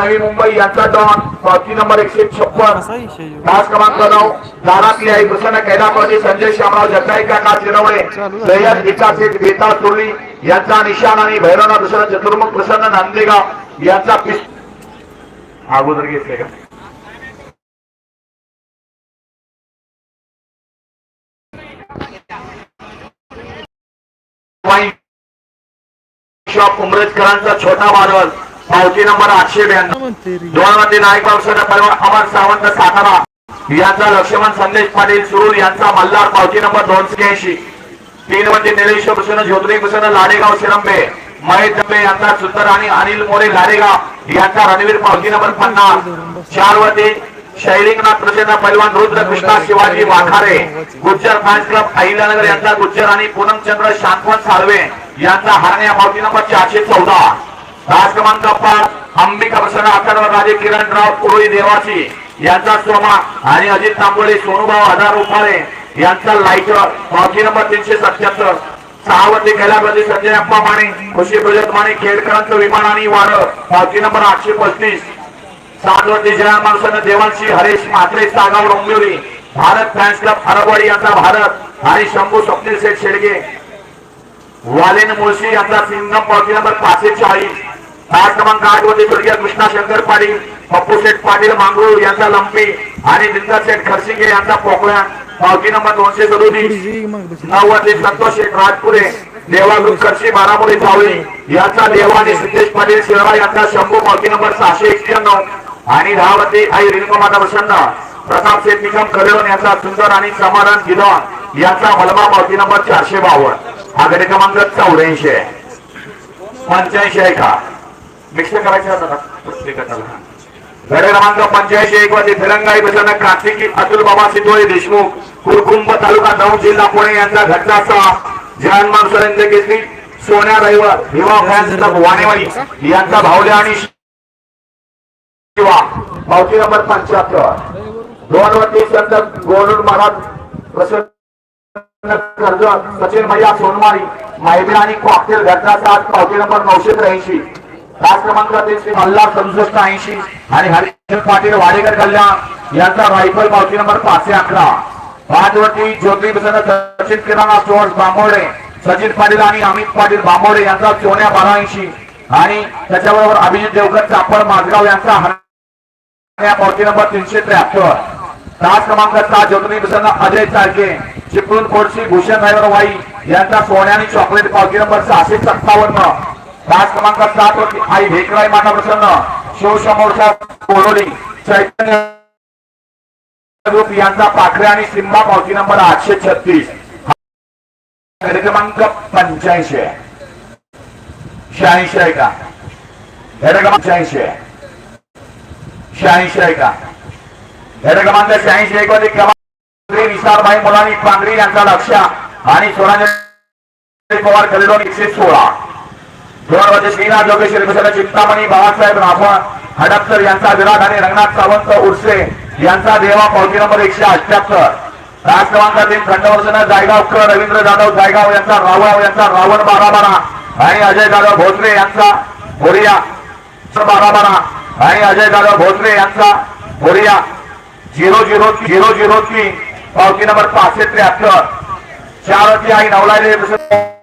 नवी मुंबई यांचा डॉन पावती नंबर एकशे छप्पन. तास क्रमांक नऊ दारातली आई प्रसन्न कैलापती संजय शामराव जगदाई काका चिरवळे सय्यद विकास बेताळ तुर्ली यांचा निशाण आणि भैरवनाथ प्रसन्न चतुर्मुख प्रसन्न नांदेगाव यांचा पिस अगोदर घेतले का? शॉप उमरेजकरांचा छोटा बादल पावती नंबर आठशे ब्याण्णव. म्हणते रे. दोन मध्ये नाईक पावसाचा परवा अमर सावंत सातारा यांचा लक्ष्मण संदेश पाटील सुरूर यांचा मल्हार पावती नंबर दोनशे ऐंशी तीन मध्ये निलेश भूषण ज्योतिरी भूषण लाडेगाव शिरंबे महेश दंबे यांचा सुंदर आणि अनिल मोरे लाडेगाव यांचा रणवीर पावती नंबर पन्नास. चारमध्ये शैलिंगनाथ प्रचंड पैलवान रुद्र कृष्णा शिवाजी वाखारे गुज्जर फॅन्स क्लब अहिल्यानगर यांचा गुज्जर आणि पूनमचंद्र शांतवन साळवे यांचा हरण्या पावती नंबर चारशे चौदा. राज क्रमांक पाच अंबिका प्रसन्न अथर्व राजे किरणराव उरुळी देवासी. यांचा सोमा आणि अजित तांबोळे सोनूभाऊ हजार उपाळे यांचा लाईटर पावती नंबर तीनशे सत्याहत्तर. सहावती कैलापती संजय अप्पा माने खुशी प्रजत माने खेडकरांचं विमान आणि वार पावती नंबर आठशे पस्तीस. सातवती जया माणसानं देवांशी हरेश म्हात्रे सागाव डोंबिवली. भारत फॅन्स क्लब अरबवाडी यांचा भारत आणि शंभू स्वप्नील शेठ शेडगे. वालेन मुळशी यांचा सिंगम पावती नंबर पाचशे चाळीस. क्रमांक आठमध्ये स्वर्गीय कृष्णा शंकर पाटील पप्पू शेठ पाटील मांगरूळ यांचा लंपी आणि दिनकर शेठ खरसिंगे यांचा पोकळ्या पावती नंबर दोनशे सदोतीस पुढची मग संतोष शेठ राजपुरे देवागृह खर्ची बारामुळे जावळे यांचा देवा आणि सिद्धेश पाटील शिरवा यांचा शंभू पावती नंबर सहाशे एक्क्याण्णव आणि दहावती आई रेणुकामाता प्रसन्न प्रताप शेठ निकम करेवन यांचा सुंदर आणि समाधान गिलॉन यांचा मलबा पावती नंबर चारशे बावन्न. हा गडी क्रमांक चौऱ्याऐंशी आहे. पंच्याऐंशी आहे का? मिक्स करायचं. गड क्रमांक पंच्याऐंशी एक मध्ये तेलंगाई प्रसन्न कार्तिकी अतुल बाबा सिद्धोळे देशमुख कुरकुंभ तालुका दौंड जिल्हा पुणे यांचा घटना सहा जहान माणसं घेतली सोन्या रविवार विवाह फॅन्स क्लब वाणेवाडी यांचा भावल्या आणि पावती नंबर पंच्याहत्तर. दोन वरती संत गोडूर महाराज प्रसन्न कर्जत सचिन भैया सोनवारी माहिती आणि कॉकटेल घटना सात पावती नंबर नऊशे त्र्याऐंशी. तास क्रमांक तीन मल्हार सदुसष्ट ऐंशी आणि हरिश्चंद्र पाटील वाडेकर कल्याण यांचा रायफल पावती नंबर पाचशे अकरा. पाच वरती ज्योती सचिन किराणा स्टोअर्स बांबोडे सचिन पाटील आणि अमित पाटील बांबोडे यांचा सोन्या बारा ऐंशी आणि त्याच्याबरोबर अभिजित देवकर चापड माझगाव यांचा हरण्या पावती नंबर तीनशे त्र्याहत्तर. तास क्रमांक सात ज्योतिनी प्रसन्न अजय चाळके चिपळूण खोडशी भूषण ड्रायव्हर वाई यांचा सोन्या आणि चॉकलेट पावती नंबर सहाशे सत्तावन्न. तास क्रमांक सात वरती आई भेकराई माता प्रसन्न शिवसमोरच्या कोरोली चैतन्य ग्रुप यांचा पाखरे आणि सिंबा पावती नंबर आठशे छत्तीस. क्रमांक पंच्याऐंशी आहे. शहाऐंशी आहे का? गडी क्रमांक शहाऐंशी आहे. शहाऐंशी आहे का? गडी क्रमांक शहाऐंशी एक मध्ये क्रमांक विशारभाई मुलानी पांगरी यांचा लक्ष आणि सोळा पवार कलिडोन एकशे सोळा. दोन श्रीनाथ जोगेश्वरी प्रसन्न चिंतामणी बाळासाहेब राफा हडपकर यांचा विराट आणि रंगनाथ सावंत उर्से यांचा देवा पावती नंबर एकशे अठ्याहत्तर. राज क्रमांक तीन जायगावकर रवींद्र जाधव जायगाव यांचा रावळ यांचा रावण बारा बारा आणि अजय जाधव भोसले यांचा बोरिया बारा बारा आणि अजय जाधव भोसले यांचा बोरिया झिरो झिरो झिरो झिरो तीन पावती नंबर पाचशे त्र्याहत्तर. चार आई नवलाले